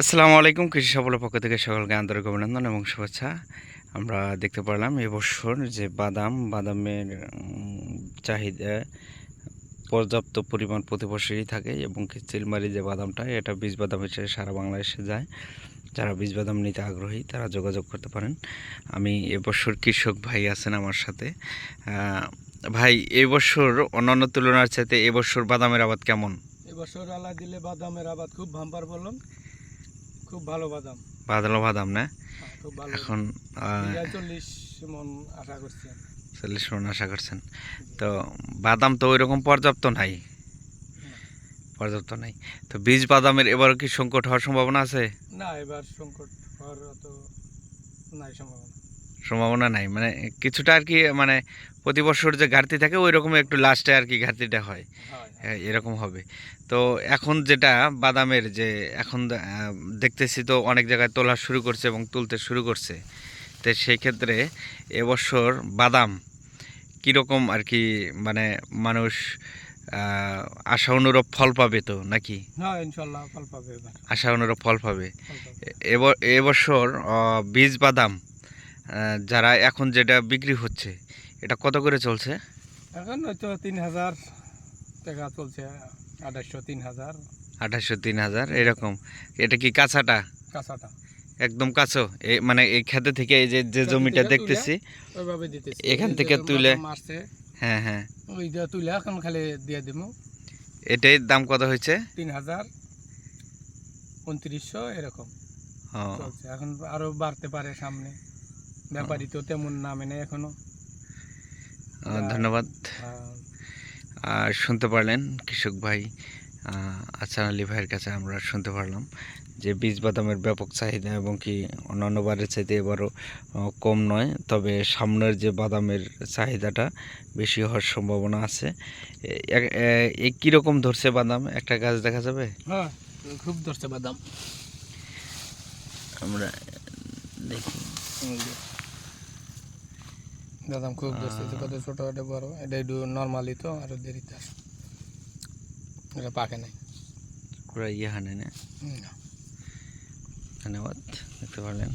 আসসালামু আলাইকুম, কৃষি সফলের পক্ষ থেকে সকলকে আন্তরিক অভিনন্দন এবং শুভেচ্ছা। আমরা দেখতে পারলাম এবছর যে বাদাম, বাদামের চাহিদা, পর্যাপ্ত পরিমাণ প্রতি বছরই থাকে এবং চিলমারি যে বাদামটা, এটা বীজ বাদাম হিসেবে সারা বাংলাদেশে যায়। যারা বীজ বাদাম নিতে আগ্রহী, তারা যোগাযোগ করতে পারেন। আমি এবছর কৃষক ভাই আছেন আমার সাথে। ভাই এবছর অন্যান্য তুলনার চাইতে এবছর বাদামের আবাদ কেমন? এবছর আল্লাহ দিলে বাদামের আবাদ খুব ভাম্পার বললাম। খুব ভালো বাদাম। ভালো বাদাম না? হ্যাঁ, এখন চল্লিশ মন আশা করছেন। চল্লিশ মন আশা করছেন। তো বাদাম তো ওইরকম পর্যাপ্ত নাই? পর্যাপ্ত নাই। তো বীজ বাদামের এবার কি সংকট হওয়ার সম্ভাবনা আছে? না এবার সংকট হওয়ার অত নাই সম্ভাবনা। সম্ভাবনা নাই। মানে কিছুটা আর কি মানে প্রতি বছর যে ঘাটতি থাকে ওই রকম একটু লাস্টে আর কি ঘাটতিটা হয়। হয় এরকম হবে। তো এখন যেটা বাদামের যে এখন দেখতেছি তো অনেক জায়গায় তোলা শুরু করছে এবং তুলতে শুরু করছে। তো সেই ক্ষেত্রে এবছর বাদাম কীরকম আর কি মানে মানুষ আশা অনুরূপ ফল পাবে তো নাকি? হ্যাঁ আশা অনুরূপ ফল পাবে। এবছর বীজ বাদাম যারা এখন যেটা বিক্রি হচ্ছে এটা কত করে চলছে? এখন হয়তো তিন হাজার টাকা চলছে আঠাশশো তিন হাজার। আঠাশশো তিন হাজার এরকম। এটা কি কাঁচাটা? কাঁচাটা। একদম কাছো এই মানে এই খেতে থেকে এই যে যে জমিটা দেখতেছি এখান থেকে তুলে- হ্যাঁ হ্যাঁ। ওইটা তুলে এখন খালি দিয়ে দিব এটাই দাম কত হয়েছে? তিন হাজার উনত্রিশশো এরকম। এখন আরও বাড়তে পারে সামনে। ব্যাপারী তো তেমন নামে নেই এখনও। ধন্যবাদ। আর শুনতে পারলেন কৃষক ভাই আচ্ছা আলী ভাইয়ের কাছে আমরা শুনতে পারলাম যে বীজ বাদামের ব্যাপক চাহিদা এবং কি অন্যান্য বারের চাইতে এবারও কম নয় তবে সামনের যে বাদামের চাহিদাটা বেশি হওয়ার সম্ভাবনা আছে। এই কীরকম ধরছে বাদাম? একটা গাছ দেখা যাবে? হ্যাঁ খুব ধরছে বাদাম। আমরা দেখি। বাদাম খুব ধরছে কত ছোট এটা বড় এটা একটু নর্মালি তো আরও দেরিতে আসে এটা পাকে নাই। পুরো ইয়ে হানে না। ধন্যবাদ দেখতে পারলেন।